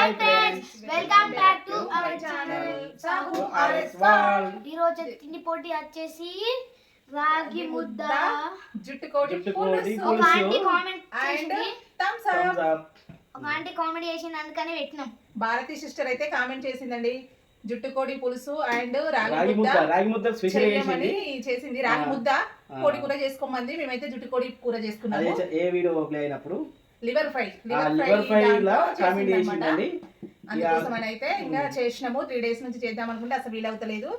Hi friends welcome back to our channel Sahu RS world ఈ రోజు తిండి పోటీ వచ్చేసి రాగి ముద్ద. జుట్టు కోడి పులుసు. ఒక ఆంటీ కామెంట్ అండ్ చేసింది. Thums Thumbs up up. ఒక ఆంటీ కామెంట్ చేసింది అందుకని పెట్టినాం. భారతి సిస్టర్ అయితే కామెంట్ చేసిందండి జుట్టు కోడి పులుసు అండ్ రాగి ముద్ద. రాగి ముద్ద స్పెషల్ చేసింది. చేసింది. రాగి. ముద్ద. కోడి కూర చేసుకోమంది. మేమైతే జుట్టు కోడి కూర చేసుకున్నాము. ఏ వీడియో ప్లే అయినప్పుడు లివర్ ఫ్రై లివర్ ఫ్రై చేసిందన్నమాట. చేసిందండి అందుకోసం అని అయితే ఇంకా. చేసినాము. త్రీ డేస్ నుంచి చేద్దాం అనుకుంటే అసలు వీలవుతలేదు.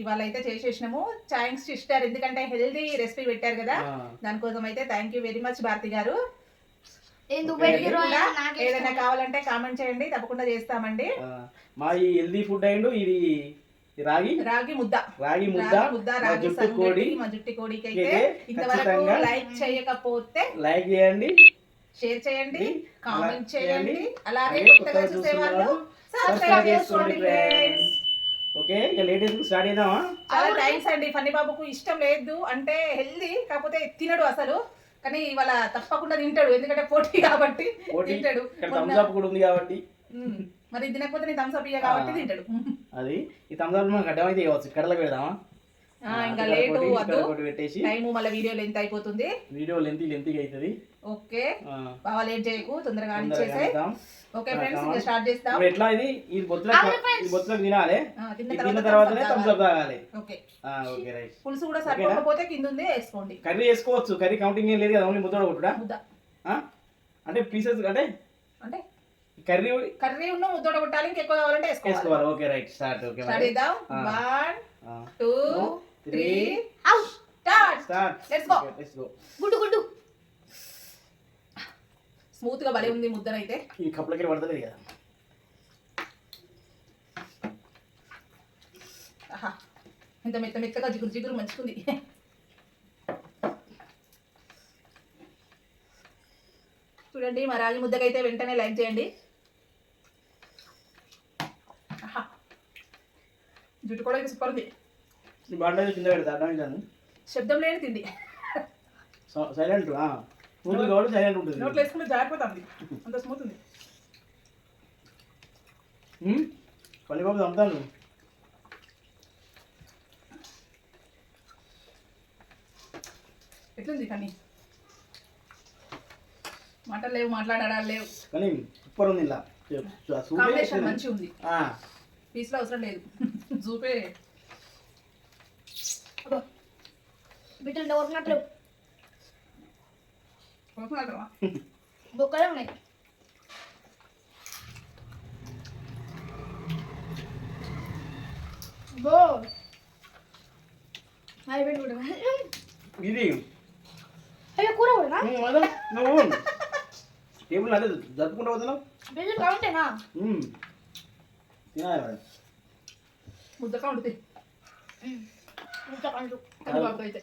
ఇవాళ అయితే చేసేసినాము. థ్యాంక్స్ సిస్టర్ ఎందుకంటే హెల్దీ రెసిపీ పెట్టారు కదా. దానికోసం అయితే thank you very much Bharati garu. ఏదైనా కావాలంటే కామెంట్ చేయండి. తప్పకుండా చేస్తామండి. మా ఈ హెల్దీ ఫుడ్ అయిండు. ఇది రాగి. రాగి ముద్ద. రాగి ముద్ద. ముద్ద రాగి జుట్టు కోడి. సంగటి మా జుట్టి కోడికి అయితే ఇంతవరకు లైక్ చేయకపోతే లైక్ చేయండి. షేర్ చేయండి అలా కామెంట్ చేయండి. అలాగే కొత్తగా చూసే వాళ్ళు సబ్స్క్రైబ్ చేసుకోండి ఫ్రెండ్స్ ఓకే ఇక లేటెస్ట్ స్టార్ట్ చేద్దామా? చాలా థ్యాంక్స్ అండి. ఫన్నీ బాబుకు ఇష్టం లేదు. అంటే హెల్దీ కాకపోతే తినడు అసలు. కానీ ఇవాళ తప్పకుండా తింటాడు. ఎందుకంటే పోటీ కాబట్టి తింటాడు. ఇక్కడ మొన్న- థమ్స్ అప్ కూడా ఉంది కాబట్టి. మరి తినకపోతే నీ థమ్స్ అప్ ఇయ్య కాబట్టి. తింటాడు. అది ఈ థమ్స్ అప్ మనం అడ్డమైతే ఇవ్వచ్చు కడలో పెడదామా? ఇంకా లేటు వద్దు టైము మళ్ళీ వీడియో లెంత్ అయిపోతుంది. వీడియో లెంతీ లెంతీగా అవుతుంది ఓకే. ఆ, బాగా లేట్ చేయకు తొందరగా. Okay friends. ఇంకా స్టార్ట్ చేస్తాం ఎట్లా ఇది? friends. ఇది బొత్తులకు తినాలి. తిన్న తర్వాత తర్వాతనే థమ్స్ అప్ తాగాలి. ఓకే. ఆ, ఓకే రైట్. పులుసు కూడా? సరిపోకపోతే కింద ఉంది వేసుకోండి. కర్రీ వేసుకోవచ్చు. కర్రీ కౌంటింగ్ ఏం లేదు కదా ఓన్లీ కొట్టుడా ముద్ద. ఆ? అంటే పీసెస్ అంటే? అంటే? కర్రీ కర్రీ ఉన్న ముద్దోడ కొట్టాలి ఇంకెక్కువ కావాలంటే వేసుకోవాలి. వేసుకోవాలి. Okay right. Start. Okay start చేద్దాం. One two three! Start start. Let's go గుడ్డు గుడ్డు. స్మూత్గా భలే ఉంది ముద్దనైతే. ఈ కప్పులకి పడతలేదు కదా. ఇంత మెత్త మెత్తగా జిగురు జిగురు మంచుకుంది. చూడండి మా రాగి ముద్దకైతే వెంటనే లైక్ చేయండి. జుట్టు కూడా సూపర్ ఉంది. ఈ బండ కింద పెడతా అర్థం శబ్దం లేని తిండి. సైలెంట్ స్మూత్ కాబట్టి సైలెంట్ ఉంటుంది. నోట్లో వేసుకుంటే జారిపోతుంది అంత స్మూత్ ఉంది. పల్లిబాబు చంపుతాను ఎట్లుంది కానీ? మాటలు లేవు మాట్లాడాలి లేవు. కానీ సూపర్ ఉంది ఇలా. మంచిగా ఉంది పీస్లో అవసరం లేదు. జూపే. బిడ్డలు కోరుకున్నావా? బొక్కలే ఉన్నాయి. బో కూడా. ఇది. అయ్యో కూర కూడా నువ్వు టేబుల్ అదే జరుపుకుంటూ వదలం బిడ్డలు కావుంటేనా తినాలి మరి. ముద్దగా ఉంటుంది ఇంత అయితే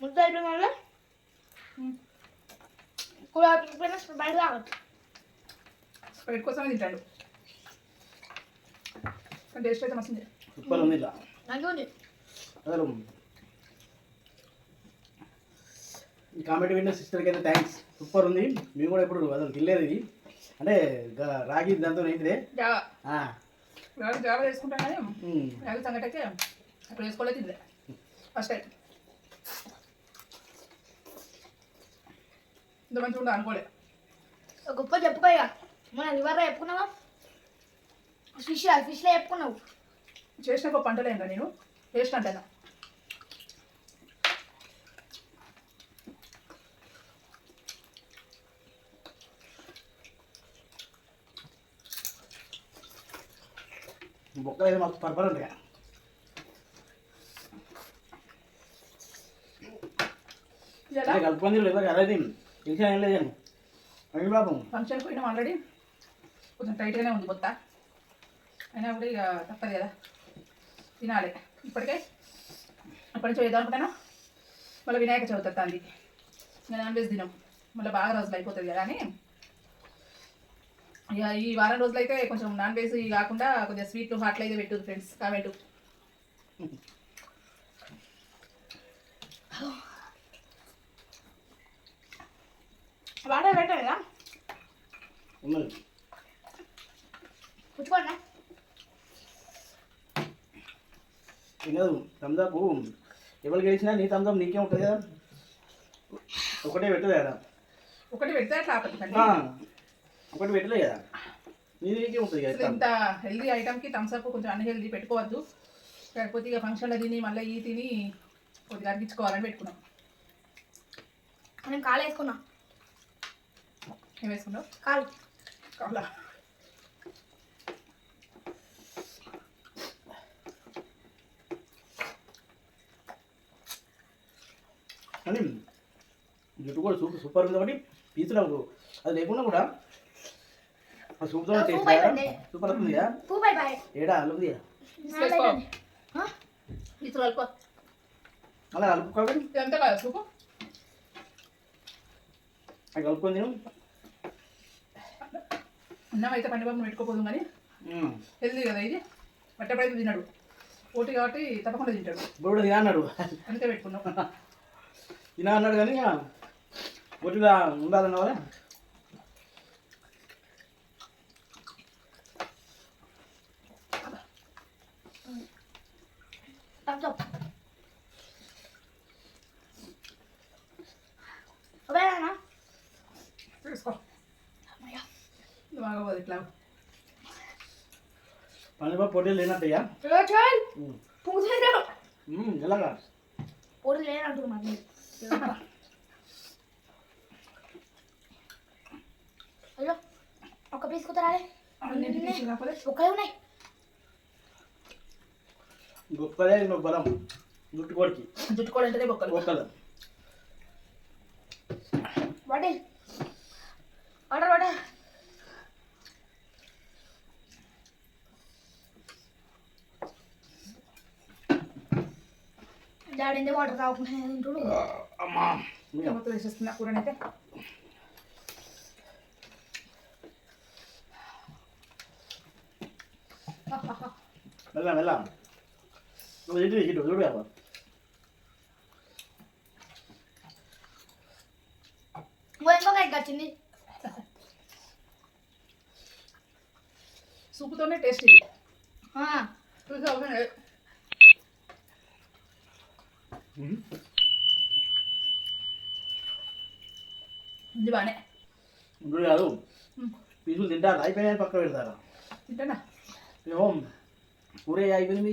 ముద్ద అయిపోయిన వల్ల కూర అయిపోయిన బయట తాగచ్చు స్ప్రెడ్ కోసమే తింటాడు కానీ టేస్ట్ అయితే మస్తుంది సూపర్ ఉంది ఉంది అసలు ఈ విన్న సిస్టర్కి అయితే థ్యాంక్స్ సూపర్ ఉంది. మేము కూడా ఇప్పుడు అసలు తినలేదు ఇది. అంటే గ- రాగి దాంతో జావా ఆ, రాగి సంగటి అయితే అప్పుడు వేసుకోలేదు ఫస్ట్ ఇంత మంచిగా ఉందా అనుకోలే. ఒక గొప్ప చెప్పుకోయా మన రివర్లో చెప్పుకున్నావా? ఫిష్ ఫిష్లో చెప్పుకున్నావు. చేసిన గొప్ప పంటలేందా నేను? టేస్ట్ అంటేనా? బొక్కలు అయితే మాకు పర్పర్ ఉంటాయి కలుపుకొని లేదు కదా అది ఏం లేదు అని పాపం ఫంక్షన్కి పోయినాం ఆల్రెడీ కొంచెం టైట్గానే ఉంది కొత్త అయినా కూడా ఇక తప్పదు కదా తినాలి ఇప్పటికే ఎప్పటి నుంచో చేద్దాం అనుకుంటాను మళ్ళీ వినాయక చవితి వస్తుంది ఇంకా నాన్ వెజ్ తినం మళ్ళీ బాగా రోజులు అయిపోతుంది కదా అని ఈ వారం రోజులు అయితే కొంచెం నాన్ వెజ్ కాకుండా కొంచెం స్వీట్లు హాట్లు అయితే పెట్టు ఫ్రెండ్స్ కామెంట్ వాటర్ పెట్టాలి కదా? పుచ్చుకోండి. తినదు. తమ్దాపు ఎవరు గెలిచినా నీ తమ్దాం నీకే ఉంటుంది కదా. ఒకటే పెట్టదు కదా. ఒకటి పెడితే అట్లా ఒకటి పెట్టలే కదా. నీకే ఉంటుంది కదా ఇంత హెల్దీ ఐటమ్కి థమ్స్ అప్ కొంచెం అన్హెల్దీ పెట్టుకోవద్దు. కాకపోతే ఇక ఫంక్షన్లో తిని మళ్ళీ ఈ తిని కొద్దిగా అనిపించుకోవాలని పెట్టుకున్నాం. నేను కాలు వేసుకున్నా ఏం వేసుకున్నావు? కాలు. కావాలా కానీ జుట్టు కూడా సూపర్ సూపర్ ఉంది కాబట్టి పీసులు అది లేకుండా కూడా సూప్తో సూప్ బై ఏడా వేసుకో. ఇసులు కలుపు అలా కలుపుకోవాలి ఇదంతా కాదు సూపు అది కలుపుకొని తిను. అన్నం అయితే పండుగ పెట్టుకోపోదు కానీ. హెల్దీ కదా ఇది. పట్టపడైతే తినడు. పోటీ కాబట్టి తప్పకుండా తింటాడు. ఇప్పుడు కూడా తినా అన్నాడు. అందుకే పెట్టుకున్నాం. తినా అన్నాడు కానీ ఇక ఒట్టిగా ఉండాలన్న వాళ్ళ థమ్స్ అప్ అవేనా తీసుకో బాగా పోదు ఇట్లా పనిపా పొట్టి లేనట్టయ్యా చాల్ ఉమ్. పుంగుతున్నాడు ఉమ్, ఎలాగా పొడి లేనంటుంది మరి అయ్యో ఒక పీస్ కుదరాలి అన్నింటికి ఇచ్చి కాకపోతే ఒక్కలే ఉన్నాయి గొప్పదే నువ్వు బలం. జుట్టు కొడికి జుట్టుకోవాలంటే బొక్కలు ఒక్కలు water water water daddy water తాగకుండా తింటుడు? అమ్మా. మొత్తం వేసేస్తున్నా కూరనైతే. మెల్ల మెల్ల నువ్వు ఇటు ఇటు చూడు కదా ఇంకో ఇంకొక ఎగ్ వచ్చింది సూపుతోనే టేస్ట్ ఇది ఆ, చూసి అవసరం లేదు. ఇది బాగానే ఇప్పుడు కాదు ఉమ్. పీసులు తింటారు అయిపోయినాయి పక్క పెడతారు తింటానా ఏమో కూర అయిపోయింది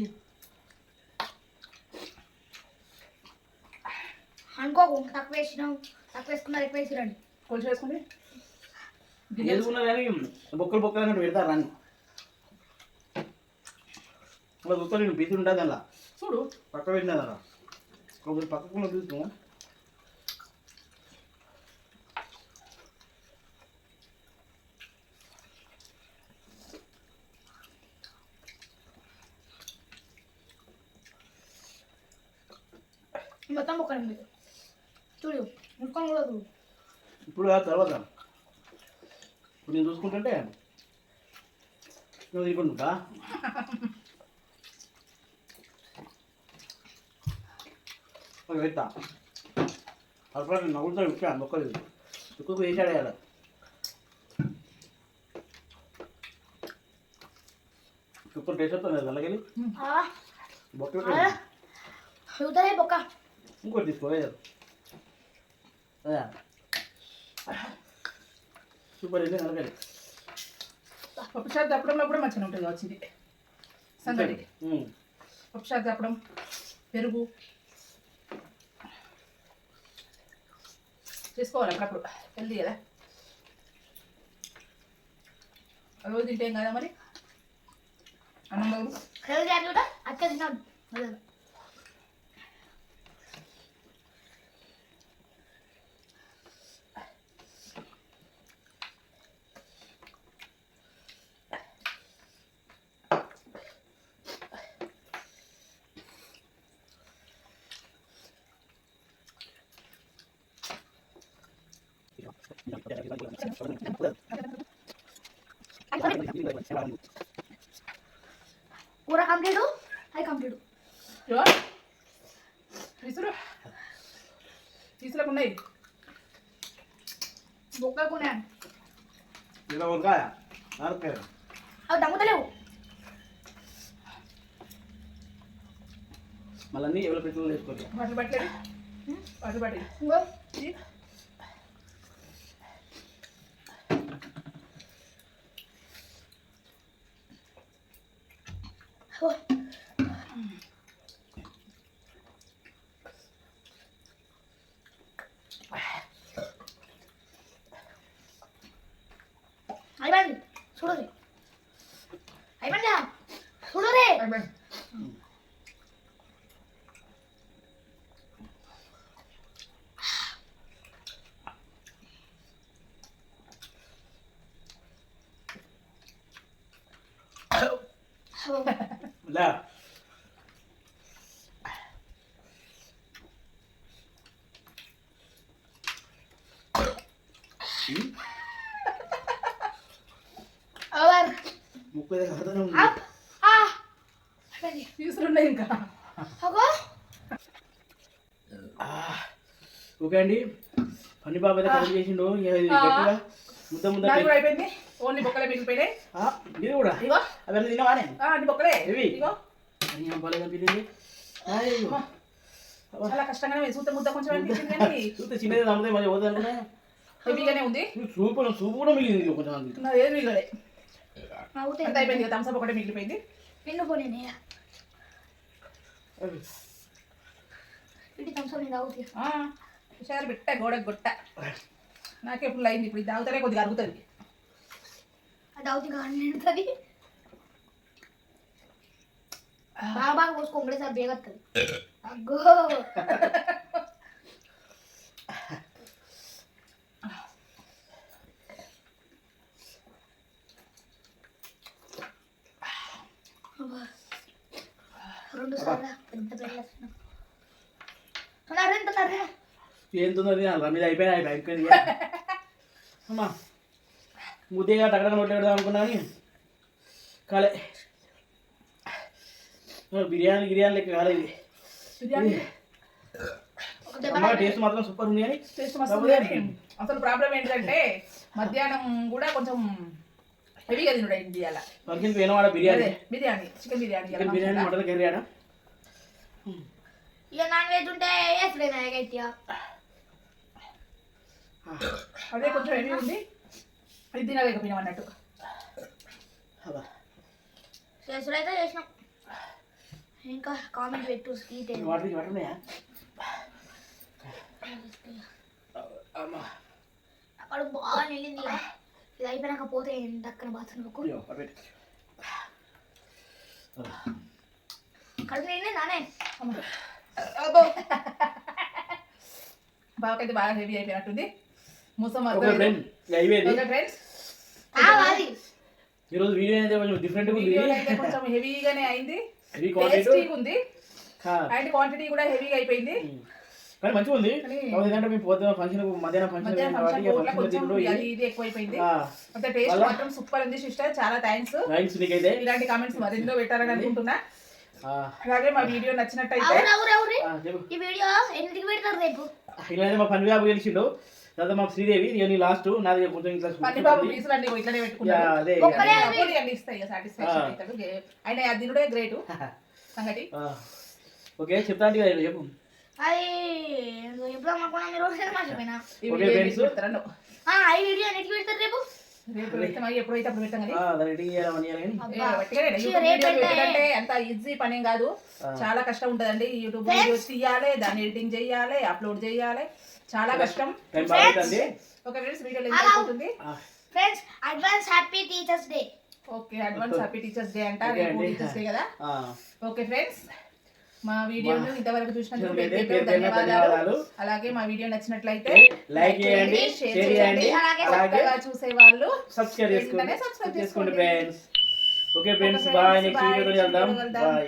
తక్కువ వేసినాం తక్కువ వేసుకున్నారు ఎక్కువ వేసిరండి కొలిచి వేసుకుని ఏదుకున్నా కానీ బొక్కలు బొక్కలు అన్నట్టు పెడతారు అని అలా చూస్తే నేను పీసులు ఉంటుంది అలా చూడు. పక్క పెట్టినది అలా కొంచెం పక్కకున్న తీసుకో మొత్తం ముక్కలు ఉంది చూడు ముక్కలు కూడా చూడు ఇప్పుడు కాదు తర్వాత. ఇప్పుడు నేను చూసుకుంటుంటే నువ్వు ఒక పెట్టా. అప్పుడు నేను నవ్వుతా ఇచ్చా మొక్కలు. ఎక్కువ వేసాడు కదా సూపర్ టేస్ట్ వస్తుంది ఆ, బొక్క ఇంకోటి తీసుకోలేదు సూపర్ వెళ్ళి నలగలి. పప్పు చారు తప్పడంలో కూడా మంచిగా ఉంటుంది వచ్చింది ఉమ్. పప్పు చారు తప్పడం పెరుగు. చేసుకోవాలి అప్పుడప్పుడు. హెల్దీ కదా. రోజు తింటేం కదా మరి? అన్నం అక్క తిన్నాడు అదే. కూర కంప్లీట్? అది కంప్లీట్. విసురు బొక్కలు కొన్నాను ఇలా వంకాయ? అవి దమ్ముతలేవు. మళ్ళీ ఎవరి పెట్టిన వేసుకోవాలి వాటి పట్టలేదు వాటి పట్టి ఇంకో ఓ, అయిపోయింది చూడరు అయిపోయిందా చూడరే లే ఓవర్ ముక్కు దగ్గర కథనే ఉంది. అప్ ఆ అయిపోయింది పీసులు ఉన్నాయి ఇంకా ఓకే అండి పని బాబు అయితే కలుపు చేసిండు గట్టిగా ముద్ద ముద్ద అయిపోయింది ఓన్లీ బొక్కలే మిగిలిపోయినాయి ఇది కూడా ఇగో అవన్నీ తినవానే అన్ని బొక్కలే ఇవి? బాగా కనిపించింది. చాలా కష్టంగానే సూత ముద్ద కొంచెం అనిపించింది చూస్తే చిన్నది నమ్మితే మరి పోతుంది అనుకున్నా హెవీగానే ఉంది? సూపు సూపు కూడా మిగిలింది కొంచెం అంది. నా ఏది మిగలే అవుతే అంత అయిపోయింది కదా థమ్స్అప్ ఒకటే మిగిలిపోయింది. నిన్ను పోనీ ఇటు థమ్స్అప్ నేను తాగుతా. ఆ, హుషారు బిట్ట గోడ గొట్ట నాకే ఫుల్ అయింది ఇప్పుడు ఇది తాగుతానే కొద్దిగా అరుగుతుంది. అది తాగుతుంది కానీ నిండుతుంది. బాగా బాగా పోసుకో ఒకటేసారి బేగత్తది. అగ్గో. ఏం తొందర తినాలి మీద అయిపోయినా అయిపోయింది అమ్మా ముద్దగా టక్కడ నోట్లో పెడదాం అనుకున్నా కానీ కాలే. బిర్యానీ గిర్యానీ లెక్క కాలేదు. బిర్యానీ? టేస్ట్ మాత్రం సూపర్ ఉంది కానీ టేస్ట్ అసలు ప్రాబ్లం ఏంటంటే మధ్యాహ్నం కూడా కొంచెం హెవీగా తినడు ఇండియాల ఫంక్షన్ పోయిన biryani? Biryani chicken biryani chicken biryani mutton curry ఆడ? ఇక నాన్ వెజ్ ఉంటే వేసుడే గట్టిగా అదే కొంచెం హెవీ ఉంది ఇది తినలేకపోయినాం అన్నట్టు. చేసుడైతే చేసినాం. ఇంకా కామెంట్ పెట్టు స్వీట్ వాటర్ వాటర్ ఉన్నాయా? అమ్మా. అక్కడ బాగా నిలింది. ఇది అయిపోయినాక పోతే దక్కన బాత్రూమ్ అయ్యో, వాటర్ పెట్టు. కడుపు నిండి నానే. బావకైతే బాగా హెవీ అయిపోయినట్టుంది. ఈరోజు వీడియో అయితే కొంచెం డిఫరెంట్గా ఉంది. కొంచెం హెవీగానే అయింది. ఉంది అండ్ క్వాంటిటీ కూడా హెవీగా అయిపోయింది. కానీ మంచిగా ఉంది. ఏంటంటే మేము పోతే ఫంక్షన్ మధ్యాహ్నం ఫంక్షన్ కాబట్టి ఇది ఎక్కువైపోయింది. అంతే టేస్ట్? మాత్రం సూపర్ ఉంది సిస్టర్ చాలా థ్యాంక్స్ థ్యాంక్స్ నీకైతే. ఇలాంటి కామెంట్స్ మరెన్నో పెట్టారని అనుకుంటున్నా. ఆ, అలాగే మా వీడియో నచ్చినట్టయితే అవురు అవురు అవురు ఆ, చెప్పు. ఈ వీడియో ఎన్నింటికి పెడతారు రేపు? ఇలా అయితే మా పని బాబు గెలిచిండు తర్వాత మాకు శ్రీదేవి ఇది నీ లాస్ట్ నాది కొంచెం అదే ఆ, ఓకే చెప్తా అంటే కదా చెప్పు. ఓకే, పెడతారో ఆ, ఈ వీడియో ఎన్నింటికి పెడతారు రేపు. ఎప్పుడైతే అప్పుడు పెట్టాం అంత ఈజీ పనేం కాదు. చాలా కష్టం ఉంటదండి. యూట్యూబ్. వీడియోస్ తీయాలి దాన్ని ఎడిటింగ్ చేయాలి అప్లోడ్ చేయాలి. చాలా కష్టం. ఓకే ఫ్రెండ్స్ వీడియో లెంత్ అయిపోతుంది. Friends advance happy teachers day okay. Advance happy teachers day అంట రేపు. టీచర్స్ డే కదా. ఆ, ఓకే ఫ్రెండ్స్ మా వీడియోను ఇంతవరకు చూసినందుకు. అలాగే మా వీడియో నచ్చినట్లయితే లైక్ చేయండి షేర్ చేయండి అలాగే చూసే వాళ్ళు సబ్స్క్రైబ్ చేసుకోండి. Friends okay friends bye next video వెళ్దాం. బాయ్